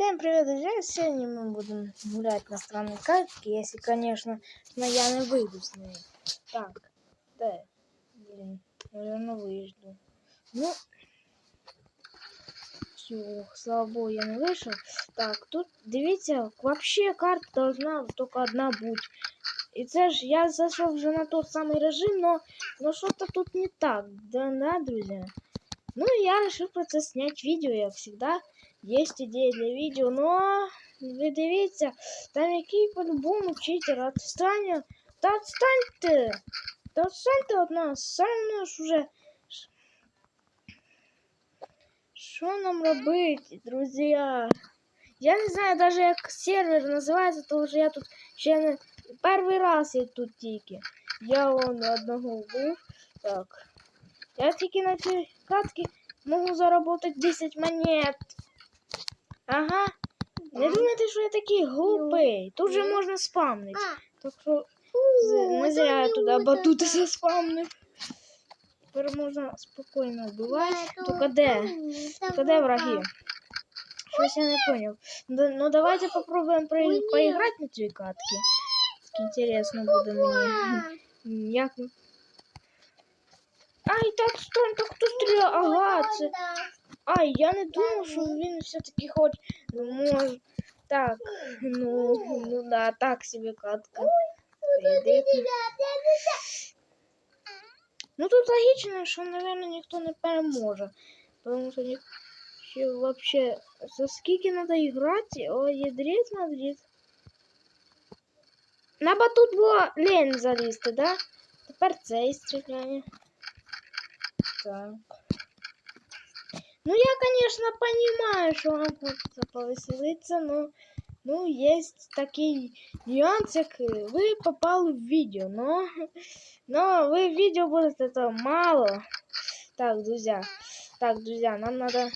Всем привет, друзья! Сегодня мы будем гулять на странной картке, если, конечно, но я не выйду с ней. Так, да, блин, наверное, выжду. Ну, все, слава богу, я не вышел. Так, тут, дивіться, вообще карта должна только одна бути. І це ж я зайшов вже на тот самий режим, но, но что-то тут не так, да, да, друзья? Ну, я решил про снять видео, як всегда. Есть идеи для видео, но ви дивіться, там який по-любому читер. Отстань, та отстаньте! Та отстаньте від нас, сам ж уже. Що нам робити, друзі? Я не знаю даже як сервер називається, тому що я тут ще не перший раз я тут тільки. Я вон одного вбив. Так. Я тільки на цій катці можу заработать 10 монет. Ага. Не думайте, що я такий глупий. Тут же можна спамнити. Так що не зря я туди батути заспамнив. Тепер можна спокійно вбивати. Тільки де? Тільки де враги? Щось я не понял. Ну давайте попробуем про- поиграть на цій катці. Интересно буде мені. Як... Ай, так стой, так хто стріляє? Ага, це... Ай, я не думав, що він все-таки хоч може. Так, ну, ну да, так себе катка. Кредит. Ну тут логично, що, наверное, ніхто не переможе. Тому що ні... ще вообще за скільки надо грати? О, ядрить Мадрид. На батут було лень залізти, да? Тепер цей стріляє. Так. Ну, я, конечно, понимаю, что вам хочется повеселиться, но ну, есть такие нюансы, вы попали в видео, но, но вы видео будет это мало. Так, друзья, так, друзья, нам надо...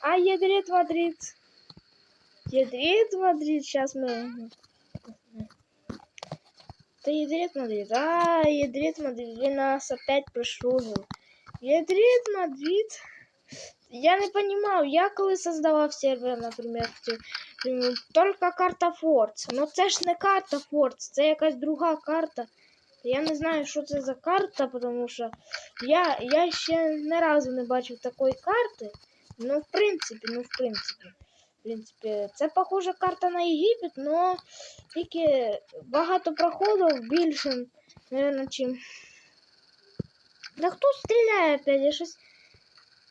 А, ядрит Мадрид. Ядрит Мадрид, сейчас мы... Да ядрит Мадрид, а, ядрит Мадрид, вы нас опять пришел. Ядрит Мадрид. Я не понимаю, я коли создавав сервер, наприклад, тільки карта Форц. Ну це ж не карта Форц, це якась друга карта. Я не знаю, що це за карта, тому що я, я ще не разу не бачив такої карти. Ну, в принципі, ну, в принципі. В принципі, це похожа карта на Єгипет, але тільки багато проходів більше, мабуть, чим. Да хто стріляє опять? Я щось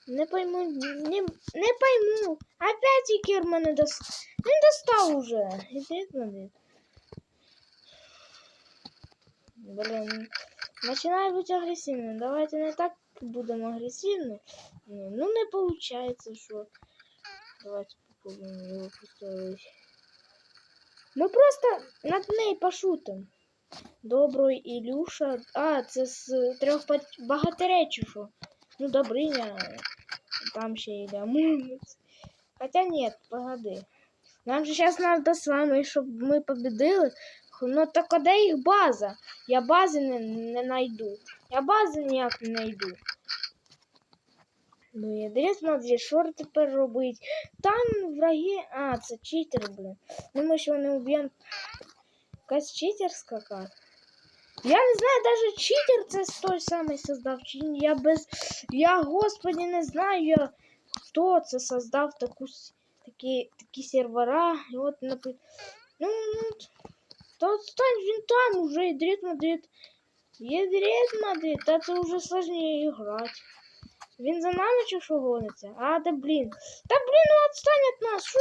не пойму, не, не пойму. Опять Икер мене дос... Він достав уже. Іди туди. Блин. Начинаю быть агрессивным. Давайте не так будем агрессивны. Ну, ну, не получается, что... Давайте попробуем его поставить. Мы просто над нею пошутим. Добрий Ілюша. А, це з трьох пат- богатирей чи що? Ну, Добриня. Там ще Ілля Муромець. Хотя нет, погоди. Нам же сейчас надо с вами, щоб ми победили. Ну так а де їх база? Я бази не, не найду. Я бази ніяк не найду. Ну, я смотри, що тепер робить? Там враги. А, це читер, блин. Ну ми ж його не уб'ємо. Якась читерська карта. Я не знаю, даже читер це той самий создав. Чи. Я без. Я, господи, не знаю, я... хто це создав таку, такі, такі сервера. І от, наприклад. Ну, ну, то стань він там уже, ядрит Мадрид. Ядрит Мадрид, та це вже сложніше грати. Він за нами чи що гониться? А, да блін. Та блін, ну отстань від нас, що?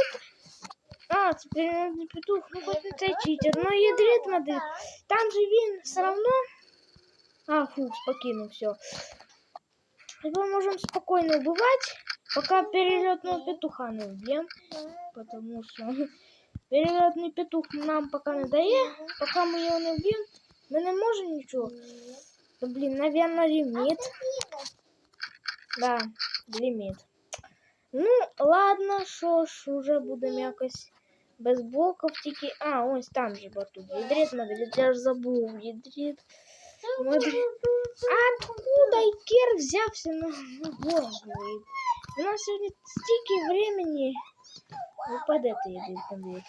А, це переносний петух, ну не цей читер, ну ядрит Мадрид. Там же він все равно. А, фух, покинул все. Теперь можем спокойно убивать, пока перелетного петуха не убьем. Потому что перелетный петух нам пока не дає. Пока мы его не убьем, мы не можем ничего. Да блин, наверное, лимит. Да, лимит. Ну, ладно, що ж, уже будемо якось без блоків тільки. А, ось там же батут. Ядрит, Мадрид, я ж забув. Ядрит. Мадрид. Откуда Икер взявся на, на голову? У нас сьогодні стільки времени Упадете їдуть на двір.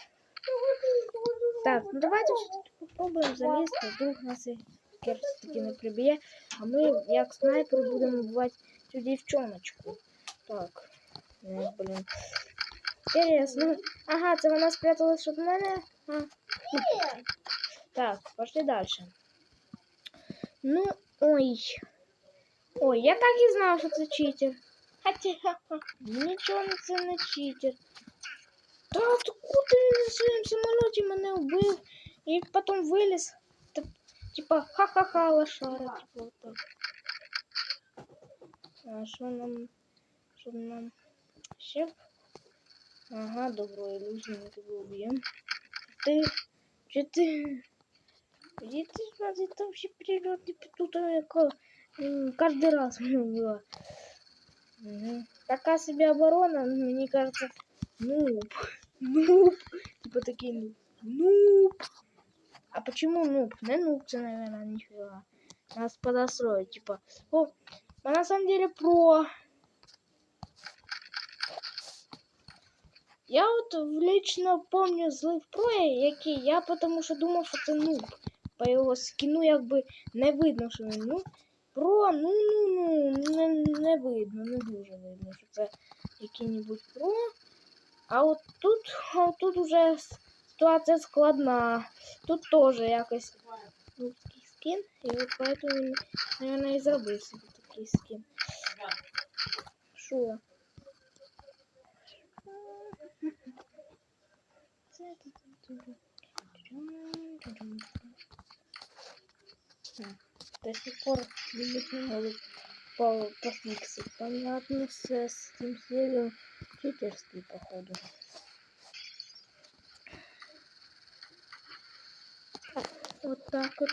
Так, ну давайте все-таки попробуємо залізти, вдруг нас і керс таки не приб'є, а ми, як снайпери, будемо вбивати цю дівчоночку. Так. Ну, блін. Інтересно. Ага, це вона спряталась від мене. А. Так, пошли дальше. Ну, ой. Ой, я так і знав, що це читер. Хотя, ха-ха, нічого це не читер. Та откуда він на своєму самоліті мене вбив і потім виліз. Та, типа, ха-ха-ха, лошара, типа, вот так. А що нам, що нам ще? Ага, добро, ілюзію ми тебе уб'ємо. Ти, чи ти, где ты смотри, там вообще прилеты тут яка м, каждый раз меня убила. Мгм. Такая себе оборона, ну, мне кажется, нуб. Нуб. Типа такие нуб. Нуб. А почему нуб? Не нуб, це, наверное, нифига. Нас подостроить, типа. О, а на самом деле про. Я от лично помню злив про, який я потому що думав, що це нуб. По його скіну якби не видно, що він ну. Про, ну ну ну не, не видно, не дуже видно, що це який-небудь про. А от тут, а от тут уже ситуація складна. Тут теж якось нубський скін. І от поэтому він, і зробив собі такий скін. Що? До сих пор любит не могут по пофиксить. Понятно, с, с этим серием читерский, походу. Вот так вот.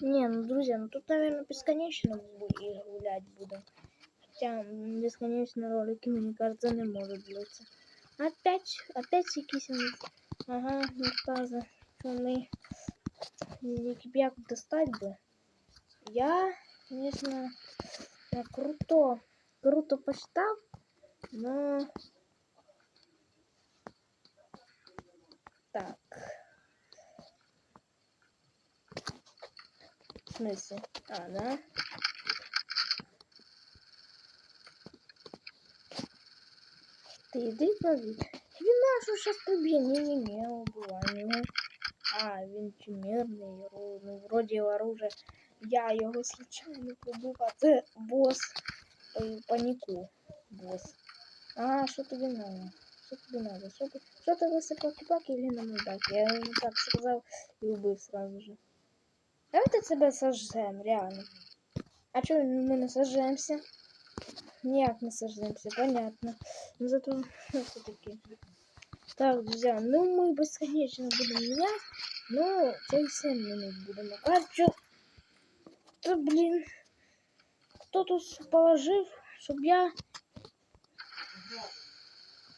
Не, ну, друзья, ну тут, наверное, бесконечно гулять буду. Хотя бесконечно ролики, мне кажется, не может длиться. Опять, опять якісь вони. Ага, наказа. Що ми які б як достать би. Я, звісно, я круто, круто посчитав, но так. В смысле? А, да? Ты иди лови. Він нашу сейчас приб'є. Не-не-не, убивай його. А, він чимірний, ру- ну, вроді оружие. Я його случайно прибив, а це бос. По- Паніку. Бос. А, що тобі надо? Що тобі надо? Що ти, що ти висипав кіпаки или на мудаки? Я йому так сказав і убив сразу же. Давайте себе сожжем, реально. А чого ми не сожжемся? Ніяк не сожжемся, понятно. Ну зато все-таки. Так, друзья, ну мы бесконечно будем менять, но цель 7 минут будем накачу. Да блин. Кто тут положив, чтоб я...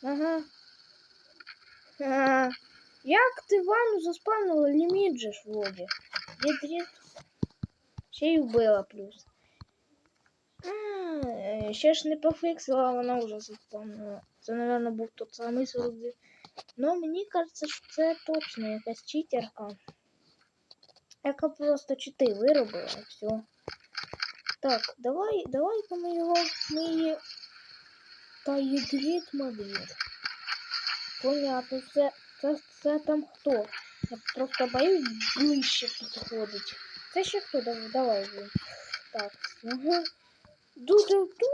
Ага. А, як ти ванну заспавнила ліміт же ж вроді. Відріз. Ще й вбила плюс. А, е, ще ж не пофіксила, вона вже заспавнила. Це, напевно, був тот самий 42. Ну, мені кажеться, що це точно якась читерка. Яка просто чити виробила і все. Так, давай, давай-ка ми його. Ми її. Та Юдріт Мадрид. Понятно, це, це, це там хто? Я просто боюсь ближче підходить. Це ще хто? Давай, давай. блін. Так, ага. Ду-ду-ду.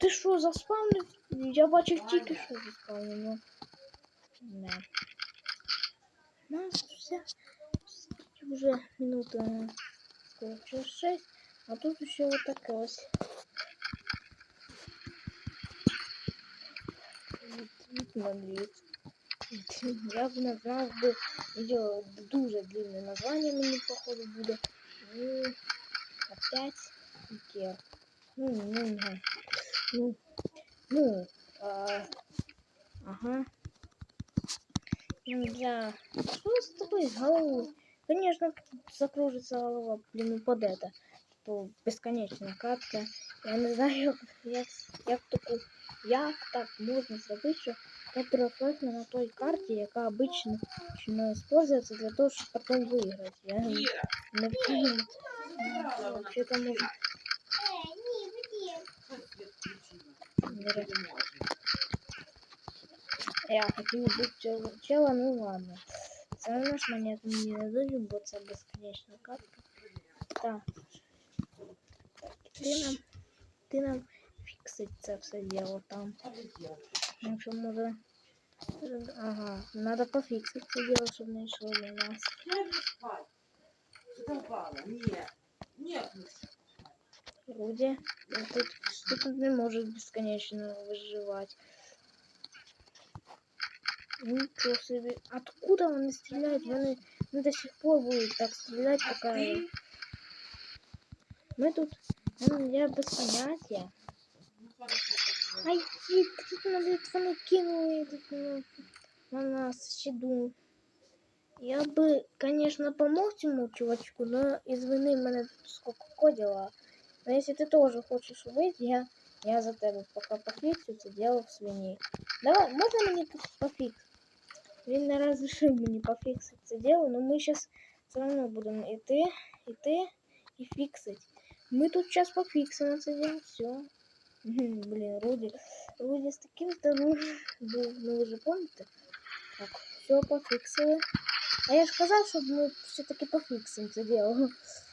Ти що, заспавнив? Я бачив тільки що заспавнив. ну. Да. Нас все уже минута скоро через шесть, а тут еще вот такая вот. Вид на вид. Я б не знав би відео дуже длинне названня мені походу буде. Ну, опять Ікеа. Ну, ну, ну, ну, ну, а, ага. Ну, да. Что с тобой с головой? Конечно, закружится голова, блин, под это. Типа, бесконечная катка. Я не знаю, як, як, як таку як так можна зробити, що я перефлексна на той карті, яка обично не используется для того, щоб потім виграти. Я не впевнена. Вообще там можна. что свет включила? Бере. Не можно. Я хотів бути чел- чела, ну ладно. Це одно ж монету мені не дадуть, бо це безконечна картка. Так. Ти нам, ти нам фіксить це все діло там. Полетел. Якщо може. Ага, надо пофіксити це діло, щоб не йшло до нас. Я иду спать. Что-то упало. Нет. Нет, Миша. Люди, ну, тут, тут не может бесконечно выживать. Ничего себе. Откуда они стреляют? Они, они до сих пор будут так стрелять, А пока... ты? Мы тут... ну, Я без понятия. Ну. Ай, ті, тут вони кинули тут, ну, на нас щеду. Я бы, конечно, помог цьому чувачку, но извини мене тут сколько кодила. Но если ты тоже хочешь выйти, я, я за тебе пока пофіксю це дело в свині. Давай, можна мені тут пофіксити? Він не разрешив мені пофіксити це дело, но ми сейчас все равно будемо іти, іти і фіксити. Ми тут сейчас пофіксимо це дело, все. Блин, Руди. Руди с таким здоровым был, ну вы же помните? Так, все пофиксили. А я же сказал, что мы все-таки пофиксим это дело.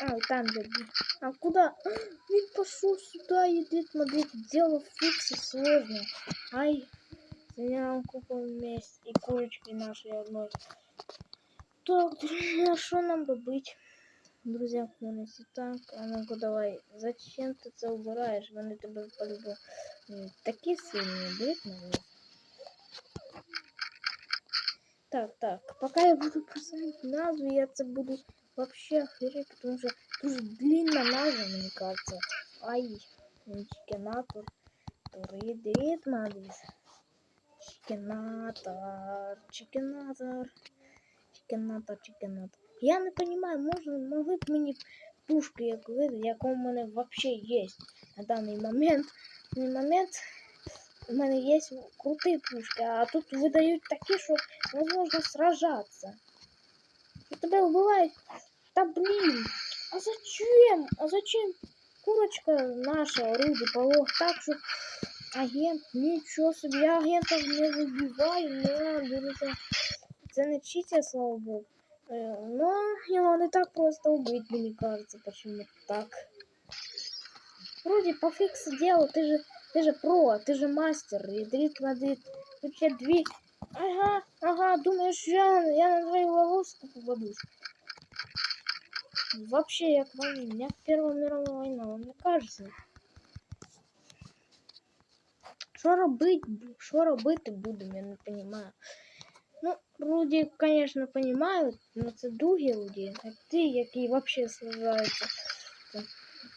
А, и там же. был. А куда? Він пошел сюда, едет, смотрите, дело фикса сложно. Ай, занял купу вместе и курочки нашей одной. Так, друзья, что нам бы быть? Друзья, повністю так. А ну-ка давай. Зачем ти це убираєш? Вони тебе по-любому м, такі сильні б'ють на них. Так, так. Пока я буду писать назву, я це буду вообще охереть, потому что дуже длинна назва, мне кажется. Ай, чикенатор. Турит, ритм адрес. Чикенатор, чикенатор. Чикенатор, чикенатор. Я не понимаю, можно, могли б мені пушки, як ви, яка у мене вообще є на даний момент. На даний момент у мене є круті пушки, а тут видають такі, що невозможно сражаться. І тебе вбивають. Та блін, а зачем? А зачем курочка наша Руді полог так, що агент, нічого собі, я агентів не вибиваю, не друзі. Це не читер, слава Богу. Э, Но его не так просто убить, мне кажется, почему так. Вроде по фиксу делал, ты же, ты же про, ты же мастер, и дрит Мадрид. Тут тебе две... Ага, ага, думаешь, я, я на твою ловушку попадусь. Вообще, я к войне, у меня Первая мировая война, мне кажется. Що робити, що робити будемо, я не понимаю. Ну, Руді, конечно, понимают, но це другі Руді, а ти, який вообще сражається там,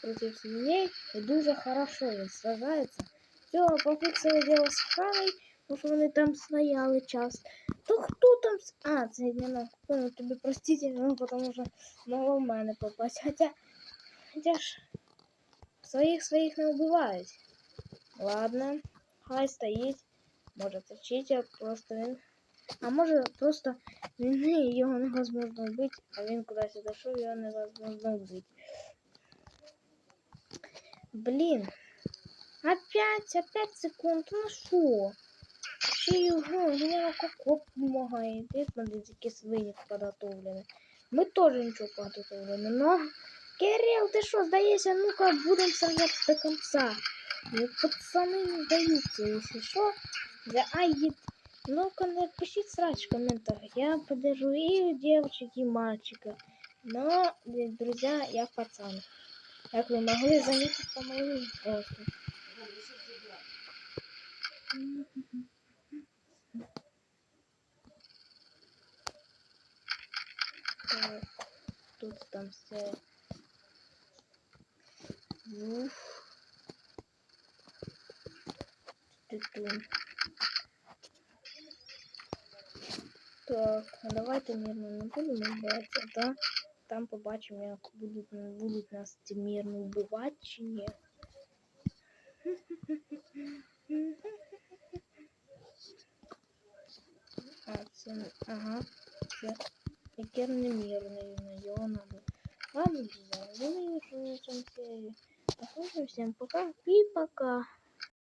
против свиней, і дуже хорошо він сражається. Все, пофіксили діло з Ханою, тому що вони там стояли час. То хто там? с- А, це не на ну, тобі простительно, ну, потому що могло в мене попасть. Хотя, хотя ж своїх своїх не вбивають. Ладно, хай стоїть. Може це читер, просто він а може просто він, його невозможно вбити, а він кудись дійшов, його невозможно вбити. Блін. Опять, опять секунд, ну що? Ще його, генерал Коко допомагає. Ти смотрите, які свині підготовлені. Ми теж нічого підготовлені, но... Кирилл, ти що, здається, ну-ка будемо сражатися до конца. Ну, пацаны не сдаются, если что. Да, ай, ну-ка, напишите сразу в комментах. Я поддержу и девочек, и мальчика. Но, э, друзья, я пацан. Как вы могли заметить по моему голосу. Так, тут там все. Уф. Ту-ту. Так, а давайте мирно не будемо вбиватися, да? Там побачимо, як будуть, будуть нас ці мирно вбивати чи ні. А, це, ага, це Ікер немірний, на надо. Ладно, друзья, что на этом серии. Всем пока и пока.